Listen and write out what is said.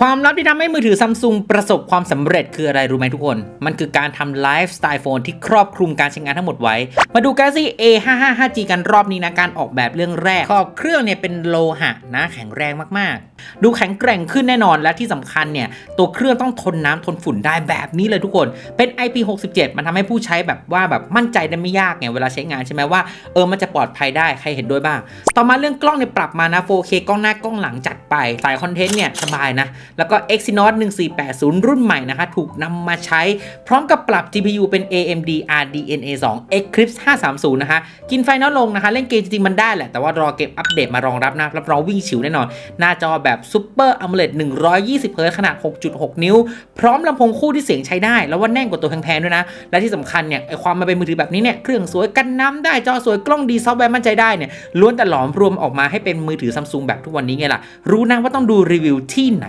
ความลับที่ทำให้มือถือซัมซุงประสบความสำเร็จคืออะไรรู้ไหมทุกคน มันคือการทำไลฟ์สไตล์โฟนที่ครอบคลุมการใช้งานทั้งหมดไว้ มาดู Galaxy A555G กันรอบนี้นะ การออกแบบเรื่องแรกขอบเครื่องเนี่ยเป็นโลหะนะแข็งแรงมากๆ ดูแข็งแกร่งขึ้นแน่นอนและที่สำคัญเนี่ย ตัวเครื่องต้องทนน้ำทนฝุ่นได้แบบนี้เลยทุกคน เป็น IP67 มันทำให้ผู้ใช้แบบว่าแบบมั่นใจได้ไม่ยากไงเวลาใช้งานใช่ไหมว่าเออมันจะปลอดภัยได้ใครเห็นด้วยบ้าง ต่อมาเรื่องกล้องเนี่ยปรับมานะ 4K กล้องหน้ากล้องหลังจัดไปสายคอนเทนต์เนี่ยสบายนะแล้วก็ Exynos 1480 รุ่นใหม่นะคะ ถูกนำมาใช้ พร้อมกับปรับ GPU เป็น AMD RDNA 2 Eclipse 530 นะคะ กินไฟน้อยลงนะคะ เล่นเกมจริงๆมันได้แหละ แต่ว่ารอเก็บอัปเดตมารองรับนะรับรองวิ่งฉิวแน่นอน หน้าจอแบบ Super AMOLED 120 Hz ขนาด 6.6 นิ้ว พร้อมลำโพงคู่ที่เสียงใช้ได้ แล้วว่าแน่นกว่าตัวแพงๆด้วยนะ และที่สำคัญเนี่ยไอความมาเป็นมือถือแบบนี้เนี่ยเครื่องสวยกันน้ำได้จอสวยกล้องดีซอฟต์แวร์มั่นใจได้เนี่ยล้วนแต่หลอมรวมออกมาให้เป็นมือถือซัมซุงแบบทุกวันนี้ไงล่ะรู้นะว่าต้องดูรีวิวที่ไหน